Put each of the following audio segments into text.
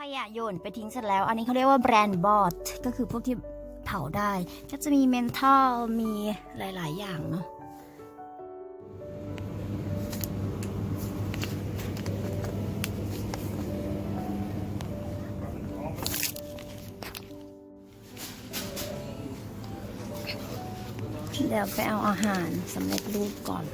ขยะโยนไปทิ้งเสร็จแล้ว อันนี้เขาเรียกว่าแบรนด์บอดก็คือพวกที่เผาได้ ก็จะมีเมนทัลมีหลาย ๆ อย่างเนาะเดี๋ยวไปเอาอาหารสำเร็จรูปก่อน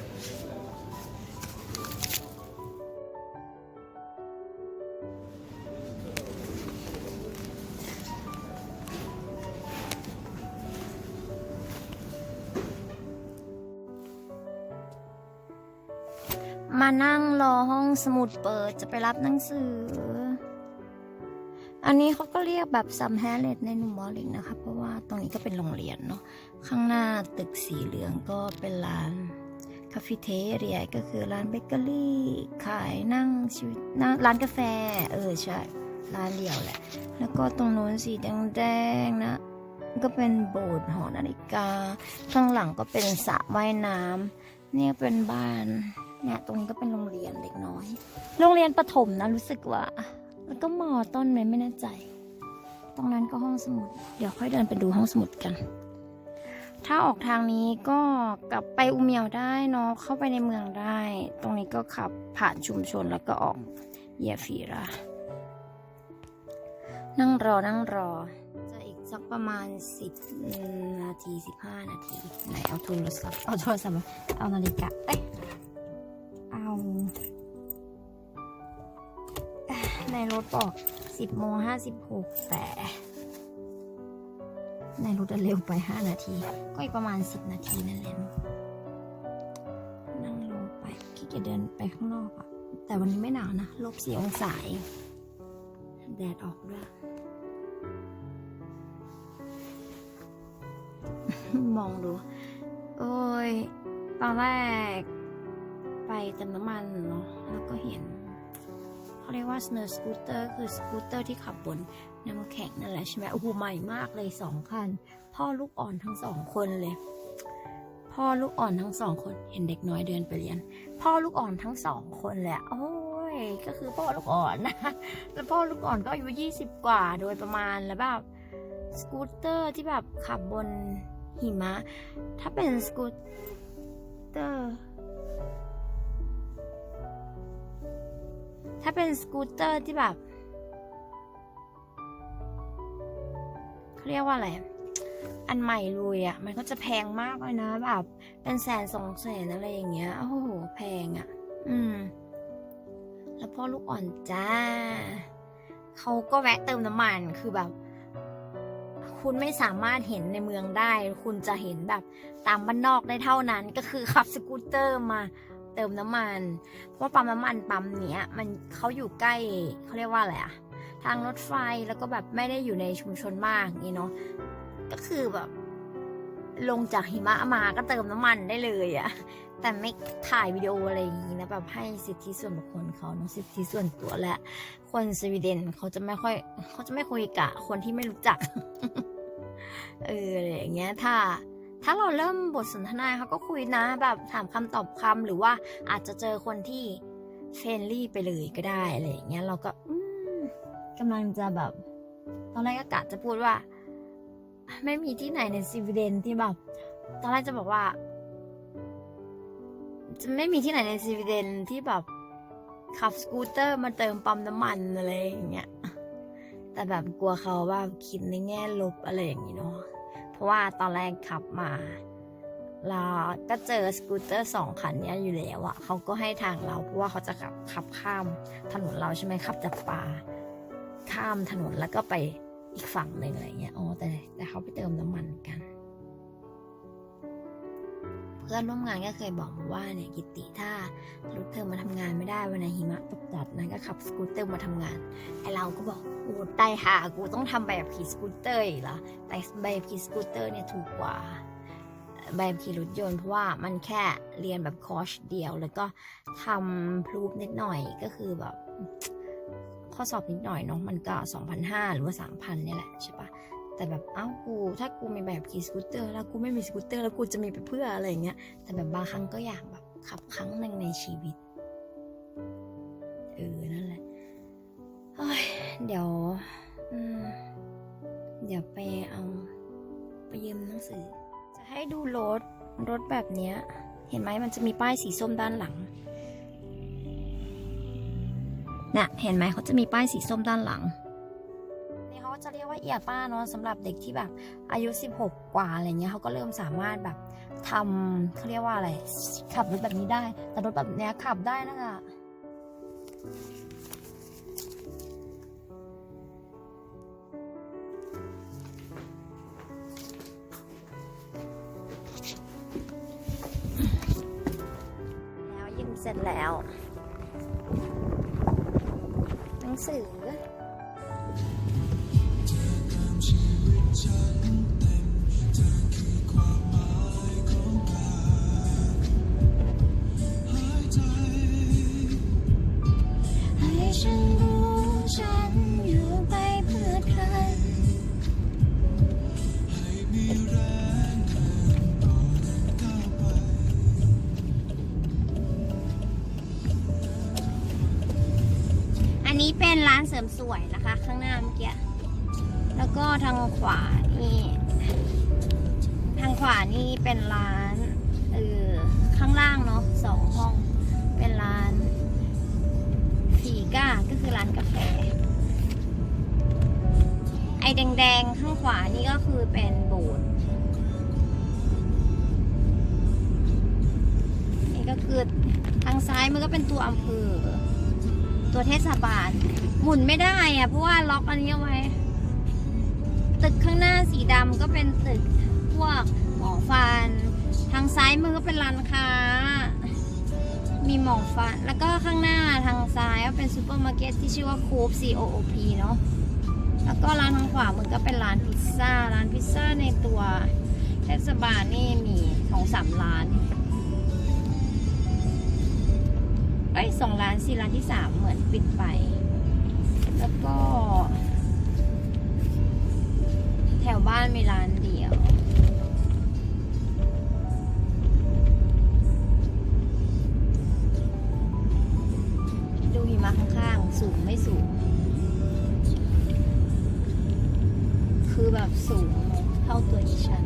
นั่งรอห้องสมุดเปิดจะไปรับหนังสือ อันนี้เขาก็เรียกแบบซัมแฮเลตในหนุ่มมอลิงนะคะ เพราะว่าตรงนี้ก็เป็นโรงเรียนเนาะ ข้างหน้าตึกสีเหลืองก็เป็นร้านคาเฟ่เทเรียก็คือร้านเบเกอรี่ ขายนั่งชีวิตนั่งร้านกาแฟ เออใช่ ร้านเดียวแหละ แล้วก็ตรงโน้นสีแดงๆนะ ก็เป็นโบสถ์หอนาฬิกา ข้างหลังก็เป็นสระว่ายน้ำเนี่ยเป็นบ้าน เนี่ยตรงนี้ก็เป็นโรงเรียนเด็กน้อย โรงเรียนประถมนะรู้สึกว่า แล้วก็มอต้นไหมไม่แน่ใจ ตรงนั้นก็ห้องสมุด เดี๋ยวค่อยเดินไปดูห้องสมุดกัน ถ้าออกทางนี้ก็กลับไปอุเมียวได้เนาะเข้าไปในเมืองได้ ตรงนี้ก็ขับผ่านชุมชนแล้วก็ออกเยฟีรานั่งรอนั่งรอ จะอีกสักประมาณ 10 นาที 15 นาที ไหนเอาโทรศัพท์เอาโทรศัพท์เอานาฬิกาเอ้ย รถบอก10โมง56แต่ในรถเร็วไป5นาที ก็อีกประมาณ10นาทีนั่นแหละนั่งรอไปขี้เกียจเดินไปข้างนอกอะแต่วันนี้ไม่หนาวนะลบสี่องศาแดดออกด้วยมองดู โอ้ย ตอนแรกไปเติมน้ำมันเนาะแล้วก็เห็น เขาเรียกว่า snow scooter คือสกูตเตอร์ที่ขับบนน้ำแข็งนั่นแหละใช่ไหมโอ้โหใหม่มากเลยสองคัน พ่อลูกอ่อนทั้งสองคนเลย พ่อลูกอ่อนทั้งสองคนเห็นเด็กน้อยเดินไปเรียน พ่อลูกอ่อนทั้งสองคนเละโอ้ยก็คือพ่อลูกอ่อนนะแล้วพ่อลูกอ่อนก็อายุยี่สิบกว่าโดยประมาณแล้วแบบสกูตเตอร์ที่แบบขับบนหิมะ ถ้าเป็นสกูตเตอร์ ถ้าเป็นสกูตเตอร์ที่แบบเขาเรียกว่าอะไร อันใหม่เลยอะ่ะ มันก็จะแพงมากเลยนะ แบบ เป็นแสนสองแสนอะไรอย่างเงี้ย โอ้โห แพงอะ่ะ อืม แล้วพ่อลูกอ่อนจ้า เขาก็แวะเติมน้ำมัน คือแบบ คุณไม่สามารถเห็นในเมืองได้ คุณจะเห็นแบบตามบ้านนอกได้เท่านั้น ก็คือขับสกูตเตอร์มา เติมน้ำมัน เพราะว่าปั๊มน้ำมันปั๊มเนี้ย มันเขาอยู่ใกล้เขาเรียกว่าอะไรอะทางรถไฟแล้วก็แบบไม่ได้อยู่ในชุมชนมากนี่เนาะก็คือแบบ ลงจากหิมะมาก็เติมน้ำมันได้เลยอะแต่ไม่ถ่ายวิดีโออะไรอย่างนี้นะแบบให้สิทธิส่วนบุคคลเขาเนอะสิทธิส่วนตัวและ คนสวีเดนเขาจะไม่ค่อย เขาจะไม่คุยกับคนที่ไม่รู้จักเอออะไรอย่างเงี้ยถ้า ถ้าเราเริ่มบทสนทนาเขาก็คุยนะแบบถามคำตอบคำหรือว่าอาจจะเจอคนที่เฟรนลี่ไปเลยก็ได้อะไรอย่างเงี้ยเราก็กำลังจะแบบ ตอนแรกก็กะจะพูดว่า ไม่มีที่ไหนในสวีเดนที่แบบ ตอนแรกจะบอกว่า จะไม่มีที่ไหนในสวีเดนที่แบบขับสกูตเตอร์มาเติมปั๊มน้ำมันอะไรอย่างเงี้ยแต่แบบกลัวเขาว่าคิดในแง่ลบอะไรอย่างงี้เนาะ ราะว่าตอนแรกขับมาเราก็เจอสกูตเตอร์สองคันนี้อยู่แล้วอะเขาก็ให้ทางเราเพราะว่าเขาจะขับขับข้ามถนนเราใช่ไหมขับจากป่า ข้ามถนนแล้วก็ไปอีกฝั่งหนึ่งอะไรเงี้ยอ๋อแต่แต่เขาไปเติมน้ำมันกัน พื่อนร่วมงานก็เคยบอกว่าเนี่ยกิติถ้ารถเธอมาทำงานไม่ได้วันไหนหิมะตกจัดนะก็ขับสกูตเตอร์มาทำงานไอเราก็บอกโอ้ตายหากูต้องทำแบบขี่สกูตเตอร์อีกเหรอแต่แบบขี่สกูตเตอร์เนี่ยถูกกว่าแบบขี่รถยนต์เพราะว่ามันแค่เรียนแบบคอร์สเดียว แล้วก็ทำพรูฟนิดหน่อยก็คือแบบข้อสอบนิดหน่อยเนาะมันก็ 2,500 หรือว่า 3,000 เนี่ยแหละใช่ปะ แต่แบบเอ้ากูถ้ากูมีแบบขี่สกูตเตอร์ แล้วกูไม่มีสกูตเตอร์ แล้วกูจะมีไปเพื่ออะไรอย่างเงี้ยแต่แบบบางครั้งก็อยากแบบขับครั้งหนึ่งในชีวิตเออนั่นแหละโอ้ยเดี๋ยวอืมเดี๋ยวไปเอาไปยืมหนังสือ จะให้ดูรถรถแบบเนี้ย เห็นไหมมันจะมีป้ายสีส้มด้านหลังน่ะเห็นไหมเขาจะมีป้ายสีส้มด้านหลัง จะเรียกว่าเอียป้าเนาะสำหรับเด็กที่แบบอายุ 16 กว่าอะไรเงี้ยเขาก็เริ่มสามารถแบบทำเขาเรียกว่าอะไร ขับรถแบบนี้ได้ แต่รถแบบเนี้ยขับได้นะคะแล้วยิ้มเสร็จแล้ว หนังสือ อันนี้เป็นร้านเสริมสวยนะคะ ข้างหน้าเมื่อกี้ แล้วก็ทางขวานี่ ทางขวานี่เป็นร้านเออข้างล่างเนาะสองห้องเป็นร้านฟีก้าก็คือร้านกาแฟ ไอแดงๆ ข้างขวานี่ก็คือเป็นโบสถ์นี่ก็คือทางซ้ายมันก็เป็นตัวอำเภอ ตัวเทศบาล หมุนไม่ได้อะเพราะว่าล็อกอันนี้ไว้ ตึกข้างหน้าสีดำก็เป็นตึกพวกหมอฟัน ทางซ้ายมือก็เป็นร้านค้า มีหมอฟัน แล้วก็ข้างหน้าทางซ้ายก็เป็นซูเปอร์มาร์เก็ตที่ชื่อว่าคูป C O O P เนาะ แล้วก็ร้านทางขวามือก็เป็นร้านพิซซ่า ร้านพิซซ่าในตัวเทศบาลนี่มีสองสามร้านเอ้ยสองร้านสี่ร้านที่สามเหมือนปิดไป แล้วก็ แถวบ้านมีร้านเดียว ดูหิมะข้างๆ สูงไม่สูง คือแบบสูงเท่าตัวดิฉัน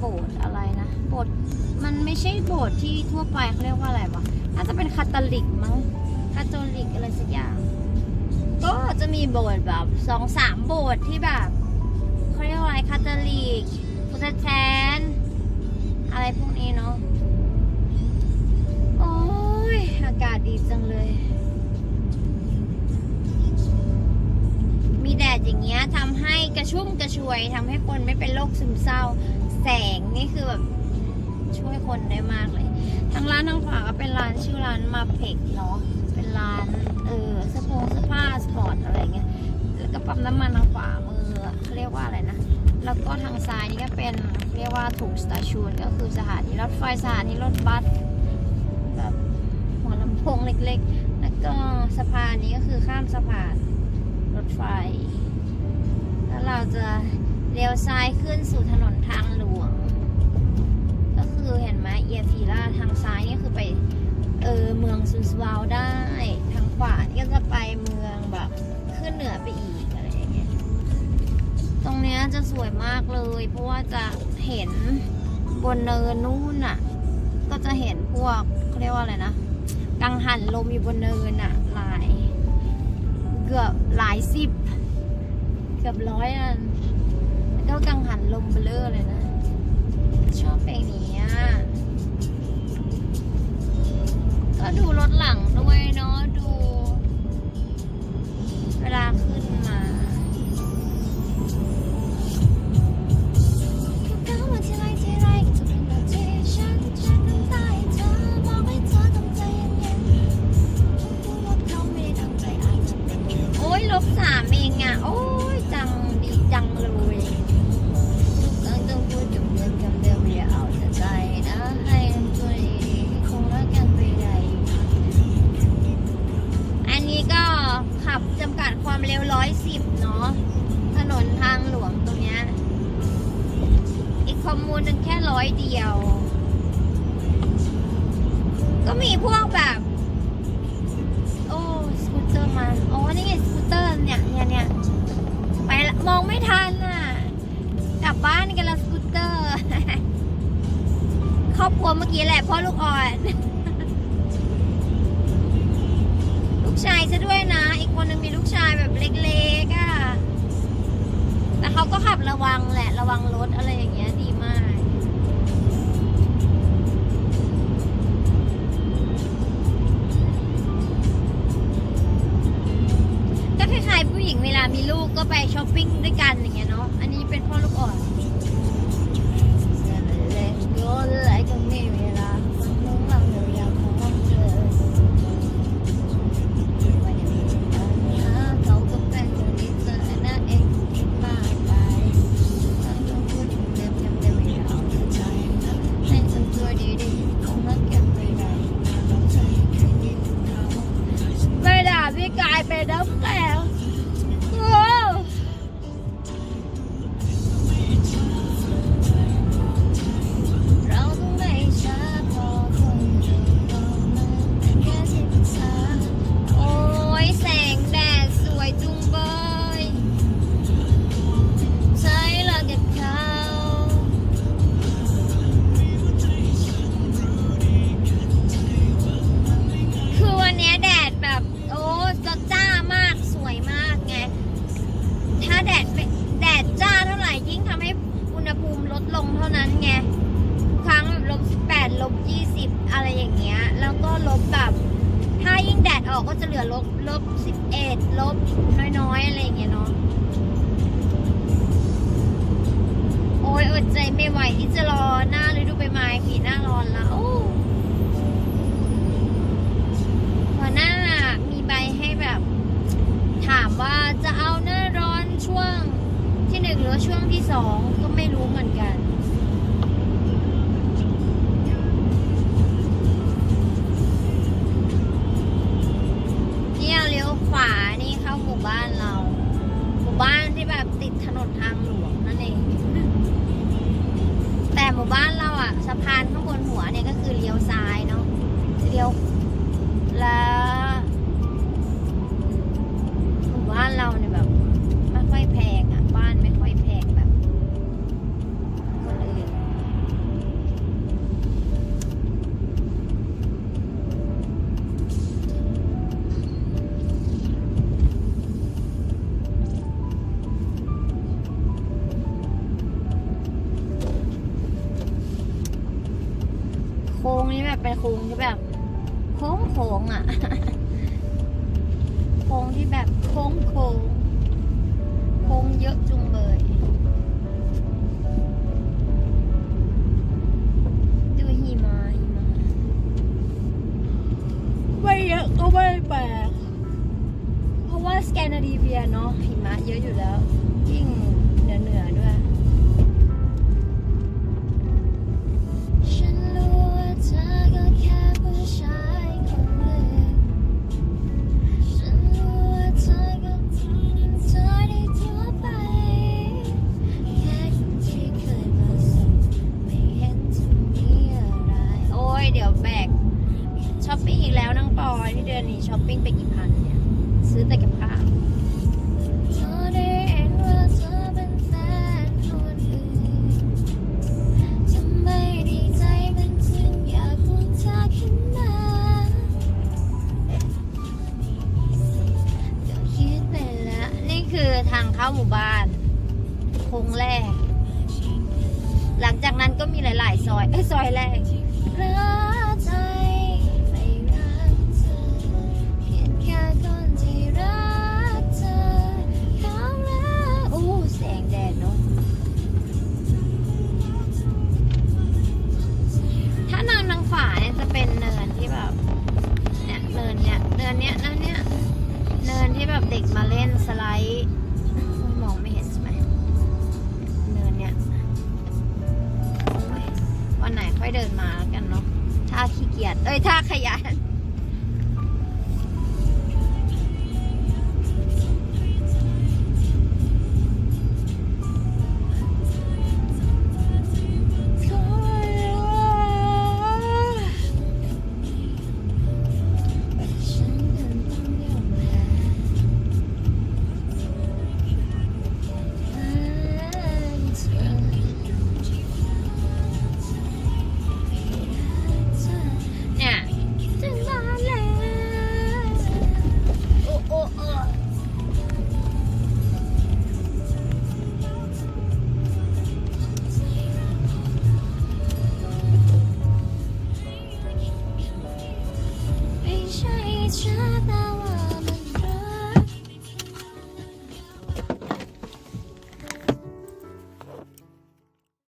โบสถ์อะไรนะโบสถ์มันไม่ใช่โบสถ์ที่ทั่วไปเขาเรียกว่าอะไรวะน่าจะเป็นคาทอลิกมั้งคาทอลิกอะไรสักอย่าง ก็จะมีโบสถ์แบบสองสามโบสถ์ที่แบบเขาเรียกว่าอะไรคาทอลิกพุทธแทนอะไรพวกนี้เนาะโอ้ยอากาศดีจังเลย มีแดดอย่างเงี้ยทำให้กระชุ่มกระชวยทำให้คนไม่เป็นโรคซึมเศร้า แสงนี่คือแบบช่วยคนได้มากเลย ทางร้านทางขวาก็เป็นร้านชื่อร้านมาเพกเนาะ เป็นร้านเออเสื้อผงเสื้อผ้าสปอร์ตอะไรเงี้ย แล้วก็ปั๊มน้ำมันทางขวามือเขาเรียกว่าอะไรนะ แล้วก็ทางซ้ายนี่ก็เป็นเรียกว่าถูกสตาชูนก็คือสถานีรถไฟสถานีรถบัสแบบหัวลำโพงเล็กๆ แล้วก็สะพานนี้ก็คือข้ามสะพานรถไฟ แล้วเราจะ เลี้ยวซ้ายขึ้นสู่ถนนทางหลวง ก็คือเห็นไหมเอียฟีล่าทางซ้ายนี่คือไปเออเมืองซุนสวาวได้ ทางขวาก็จะไปเมืองแบบขึ้นเหนือไปอีกอะไรอย่างเงี้ย ตรงเนี้ยจะสวยมากเลย เพราะว่าจะเห็นบนเนินนู่นน่ะ ก็จะเห็นพวกเขาเรียกว่าอะไรนะ กังหันลมอยู่บนเนินน่ะ หลาย เกือบหลายสิบ เกือบร้อยอัน ลมเบลอเลยนะ ชอบเพลงนี้อะก็ดูรถหลังด้วยเนาะดู เวลา อบครัวเมื่อกี้แหละพ่อลูกอ่อน ลูกชายซะด้วยนะ อีกคนนึงมีลูกชายแบบเล็กๆอะแต่เขาก็ขับระวังแหละระวังรถอะไรอย่างเงี้ยดีมากก็คล้ายๆผู้หญิงเวลามีลูกก็ไปช้อปปิ้งด้วยกันอย่างเงี้ยเนาะ ลบยี่สิบอะไรอย่างเงี้ย แล้วก็ลบแบบถ้ายิ่งแดดออกก็จะเหลือลบลบสิบเอ็ดลบน้อยๆอะไรอย่างเงี้ยเนาะ โอ้ยอดใจไม่ไหวที่จะรอหน้าฤดูใบไม้ผีหน้าร้อนแล้วหัวหน้ามีใบให้แบบ ถามว่าจะเอาหน้าร้อนช่วงที่หนึ่งหรือช่วงที่สองก็ไม่ เป็นโค้งที่แบบโค้งโค้งอะโค้งที่แบบโค้งโค้งโค้งเยอะจุงเบยดูหิมะหิมะไม่เยอะก็ไม่แปลกเพราะว่าสแกนดิเวียเนาะหิมะเยอะอยู่แล้วยิ่งเหนือเหนือด้วย ที่เดือนนี้ช้อปปิ้งไปกี่พันเนี่ย ซื้อแต่กับข้าวเธอได้เห็นว่าเธอเป็นแฟนคนอื่นทำไมดีใจมันถึงอยากพูดเธอขึ้นมาก็คิดไปแล้วนี่คือทางเข้าหมู่บ้านโค้งแรก หลังจากนั้นก็มีหลาย ๆ ซอยเอ้ยซอยแรกรั เป็นเนินที่แบบเนี่ยเนินเนี่ยเนินเนี้ยเนินเนี้ยเนินที่แบบเด็กมาเล่นสไลด์มองไม่เห็นใช่ไหมเนินเนี่ยวันไหนค่อยเดินมาแล้วกันเนาะถ้าขี้เกียจเอ้ยถ้าขยัน